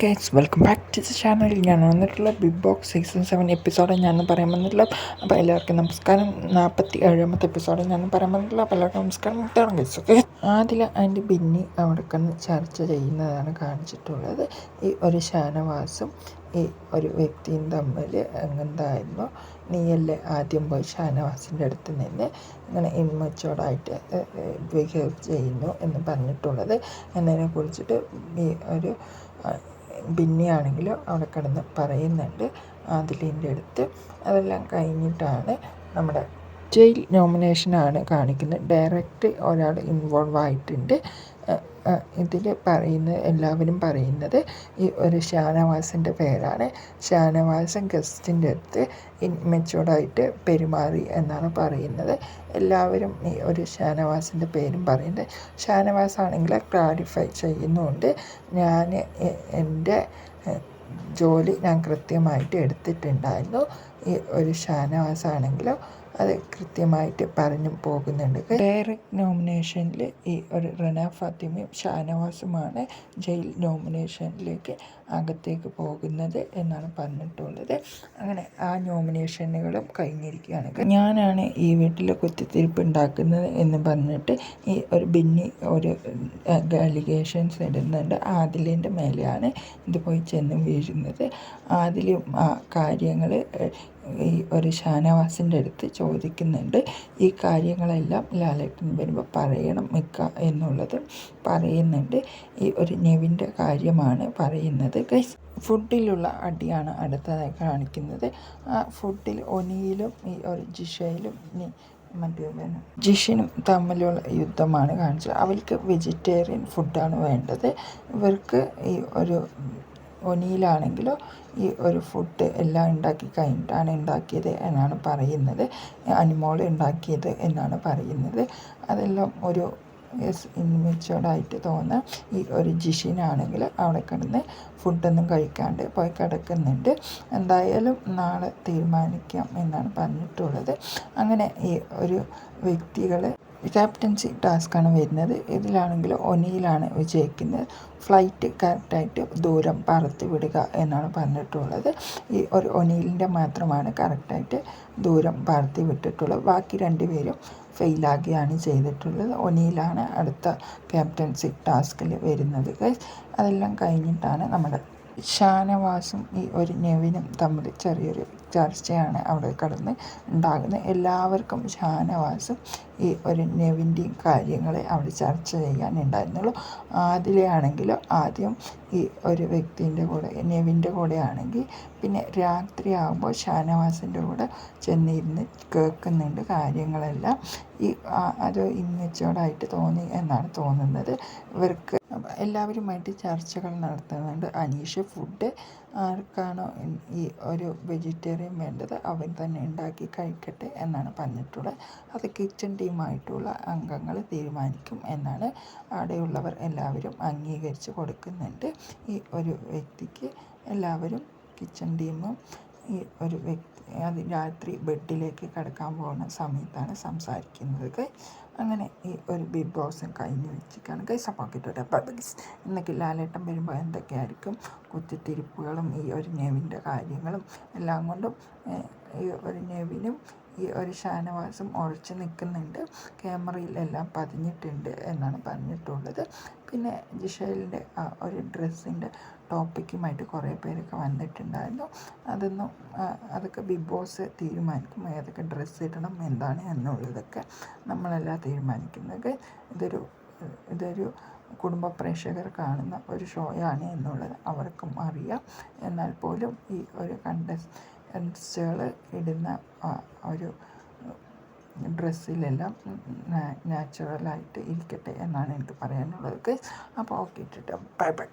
Guys welcome back to the channel ഞാൻ വന്നിട്ടുള്ള Bigg Boss season seven episode ഞാൻ പറയാൻ വന്നിട്ടുള്ള അപ്പോൾ എല്ലാവർക്കും നമസ്കാരം. നാൽപ്പത്തി ഏഴാമത്തെ എപ്പിസോഡ് ഞാൻ പറയാൻ വന്നിട്ടുള്ള അപ്പോൾ എല്ലാവർക്കും നമസ്കാരം. തുടങ്ങി ഓക്കെ ആദില ആൻഡ് ബിന്നി അവിടെ കണ്ട് ചർച്ച ചെയ്യുന്നതാണ് കാണിച്ചിട്ടുള്ളത്. ഈ ഒരു ഷാനവാസും ഈ ഒരു വ്യക്തിയും തമ്മിൽ എങ്ങനെന്തായിരുന്നു? നീയല്ലേ ആദ്യം പോയി ഷാനവാസിന്റെ അടുത്ത് നിന്ന് ഇങ്ങനെ ഇമ്മച്ചോടായിട്ട് ബിഹേവ് ചെയ്യുന്നു എന്ന് പറഞ്ഞിട്ടുള്ളത്. എന്നതിനെ കുറിച്ചിട്ട് ഈ ഒരു ബിന്നിയാണെങ്കിലും അവിടെ കിടന്ന് പറയുന്നുണ്ട്. ആദിലിന്റെ അടുത്ത്. അതെല്ലാം കഴിഞ്ഞിട്ടാണ് നമ്മുടെ ജയിൽ നോമിനേഷനാണ് കാണിക്കുന്നത്. ഡയറക്റ്റ് ഒരാൾ ഇൻവോൾവ് ആയിട്ടുണ്ട്. ഇതിൽ പറയുന്നത് എല്ലാവരും പറയുന്നത് ഈ ഒരു ഷാനവാസിന്റെ പേരാണ്. ഷാനവാസൻ ഗസ്റ്റിന്റെ അടുത്ത് ഇൻമെച്ചോർഡായിട്ട് പെരുമാറി എന്നാണ് പറയുന്നത്. എല്ലാവരും ഈ ഒരു ഷാനവാസിന്റെ പേരും പറയുന്നത്. ഷാനവാസ് ആണെങ്കിൽ ക്ലാരിഫൈ ചെയ്യുന്നുണ്ട്. ഞാൻ എന്റെ ജോലി ഞാൻ കൃത്യമായിട്ട് എടുത്തിട്ടുണ്ടായിരുന്നു. ഈ ഒരു ഷാനവാസ് ആണെങ്കിലും അത് കൃത്യമായിട്ട് പറഞ്ഞു പോകുന്നുണ്ട്. ഡയറക്റ്റ് നോമിനേഷനിൽ ഈ ഒരു റന ഫാത്തിമയും ഷാനവാസുമാണ് ജയിൽ നോമിനേഷനിലേക്ക് അകത്തേക്ക് പോകുന്നത് എന്നാണ് പറഞ്ഞിട്ടുള്ളത്. അങ്ങനെ ആ നോമിനേഷനുകളും കഴിഞ്ഞിരിക്കുകയാണ്. ഞാനാണ് ഈ വീട്ടിൽ കുത്തിത്തിരിപ്പ് ഉണ്ടാക്കുന്നത് എന്ന് പറഞ്ഞിട്ട് ഈ ഒരു ബിന്നി ഒരു അലിഗേഷൻസ് ഇടുന്നുണ്ട് ആദിലിന്റെ മേലെയാണ് ഇത് പോയി ചെന്ന് വീഴുന്നത്. ആദിലും ആ കാര്യങ്ങൾ ഈ ഒരു ഷാനവാസിന്റെ അടുത്ത് ചോദിക്കുന്നുണ്ട് ഈ കാര്യങ്ങളെല്ലാം ലാലേട്ടൻ വരുമ്പോൾ പറയണം മിക്ക എന്നുള്ളത് പറയുന്നുണ്ട്. ഈ ഒരു നെവിന്റെ കാര്യമാണ് പറയുന്നത്. ഗൈസ് ഫുഡിലുള്ള അടിയാണ് അടുത്തതായി കാണിക്കുന്നത്. ആ ഫുഡിൽ ഒനിയിലും ഈ ഒരു ജിഷയിലും മറ്റേ ജിഷിനും തമ്മിലുള്ള യുദ്ധമാണ് കാണിച്ചത്. അവർക്ക് വെജിറ്റേറിയൻ ഫുഡാണ് വേണ്ടത്. ഇവർക്ക് ഈ ഒരു ഒനിയിലാണെങ്കിലോ ഈ ഒരു ഫുഡ് എല്ലാം ഉണ്ടാക്കി കഴിഞ്ഞിട്ടാണ് ഉണ്ടാക്കിയത് എന്നാണ് പറയുന്നത്. അനിമോൾ ഉണ്ടാക്കിയത് എന്നാണ് പറയുന്നത്. അതെല്ലാം ഒരു ഇൻമെച്ചുവർഡായിട്ട് തോന്നുന്ന ഈ ഒരു ജിഷിനാണെങ്കിൽ അവിടെ കിടന്ന് ഫുഡൊന്നും കഴിക്കാണ്ട് പോയി കിടക്കുന്നുണ്ട്. എന്തായാലും നാളെ തീരുമാനിക്കാം എന്നാണ് പറഞ്ഞിട്ടുള്ളത്. അങ്ങനെ ഈ ഒരു വ്യക്തികൾ ക്യാപ്റ്റൻസി ടാസ്ക്കാണ് വരുന്നത്. ഇതിലാണെങ്കിൽ ഒനിയിലാണ് വിജയിക്കുന്നത്. ഫ്ലൈറ്റ് കറക്റ്റായിട്ട് ദൂരം പറത്തി വിടുക എന്നാണ് പറഞ്ഞിട്ടുള്ളത്. ഈ ഒരു ഒനിയിലിന്റെ മാത്രമാണ് കറക്റ്റായിട്ട് ദൂരം പറത്തി വിട്ടിട്ടുള്ളത്. ബാക്കി രണ്ടുപേരും ഫെയിലാകുകയാണ് ചെയ്തിട്ടുള്ളത്. ഒനിയിലാണ് അടുത്ത ക്യാപ്റ്റൻസി ടാസ്കിൽ വരുന്നത് അതെല്ലാം കഴിഞ്ഞിട്ടാണ് നമ്മുടെ ഷാനവാസും ഈ ഒരു നെവിനും തമ്മിൽ ചെറിയൊരു ചർച്ചയാണ് അവിടെ കടന്ന് ഉണ്ടാകുന്നത്. എല്ലാവർക്കും ഷാനവാസും ഈ ഒരു നെവിന്റെയും കാര്യങ്ങളെ അവിടെ ചർച്ച ചെയ്യാനുണ്ടായിരുന്നുള്ളൂ. ആദിലെയാണെങ്കിലും ആദ്യം ഈ ഒരു വ്യക്തിന്റെ കൂടെ നെവിന്റെ കൂടെ ആണെങ്കിൽ പിന്നെ രാത്രി ആകുമ്പോൾ ഷാനവാസിന്റെ കൂടെ ചെന്നിരുന്ന് കേൾക്കുന്നുണ്ട് കാര്യങ്ങളെല്ലാം. ഈ അത് ഇന്നച്ചോടായിട്ട് തോന്നി എന്നാണ് തോന്നുന്നത്. ഇവർക്ക് എല്ലാവരുമായിട്ട് ചർച്ചകൾ നടത്തുന്നുണ്ട്. അനീഷ് ഫുഡ് ആർക്കാണോ ഈ ഒരു വെജിറ്റേറിയൻ വേണ്ടത് അവർ തന്നെ ഉണ്ടാക്കി കഴിക്കട്ടെ എന്നാണ് പറഞ്ഞിട്ടുള്ളത്. അത് കിച്ചൺ ടീമായിട്ടുള്ള അംഗങ്ങൾ തീരുമാനിക്കും എന്നാണ് അവിടെയുള്ളവർ എല്ലാവരും അംഗീകരിച്ച് കൊടുക്കുന്നുണ്ട്. ഈ ഒരു വ്യക്തിക്ക് എല്ലാവരും കിച്ചൺ ടീമും ഈ ഒരു വ്യക്തി അത് രാത്രി ബെഡിലേക്ക് കിടക്കാൻ പോകുന്ന സമയത്താണ് സംസാരിക്കുന്നത്. അങ്ങനെ ഈ ഒരു ബിഗ് ബോസും കഴിഞ്ഞ് വെച്ചിരിക്കുകയാണ്. ഗൈസ് അപ്പോൾ കിട്ടുക ബൈസ് എന്നൊക്കെ ലാലേട്ടം വരുമ്പോൾ എന്തൊക്കെയായിരിക്കും? കുത്തിത്തിരിപ്പുകളും ഈ ഒരു നെവിന്റെ കാര്യങ്ങളും എല്ലാം കൊണ്ടും ഈ ഒരു നെവിനും ഈ ഒരു ഷാനവാസും ഉറച്ചു നിൽക്കുന്നുണ്ട്. ക്യാമറയിലെല്ലാം പതിഞ്ഞിട്ടുണ്ട് എന്നാണ് പറഞ്ഞിട്ടുള്ളത്. പിന്നെ ജിഷേലിന്റെ ഒരു ഡ്രസ്സിന്റെ ടോപ്പിക്കുമായിട്ട് കുറേ പേരൊക്കെ വന്നിട്ടുണ്ടായിരുന്നു. അതൊന്നും അതൊക്കെ ബിഗ് ബോസ് തീരുമാനിക്കും. ഏതൊക്കെ ഡ്രസ്സ് ഇടണം എന്താണ് എന്നുള്ളതൊക്കെ നമ്മളെല്ലാം തീരുമാനിക്കുന്നത്. ഇതൊരു ഇതൊരു കുടുംബ പ്രേക്ഷകർ കാണുന്ന ഒരു ഷോയാണ് എന്നുള്ളത് അവർക്കും അറിയാം. എന്നാൽ പോലും ഈ ഒരു കണ്ടസ്റ്റൻസുകൾ ഇടുന്ന ഒരു ഡ്രസ്സിലെല്ലാം നാച്ചുറലായിട്ട് ഇരിക്കട്ടെ എന്നാണ് എനിക്ക് പറയാനുള്ളത്. അപ്പോൾ ഓക്കെ ഇട്ടിട്ട് ബൈ ബൈ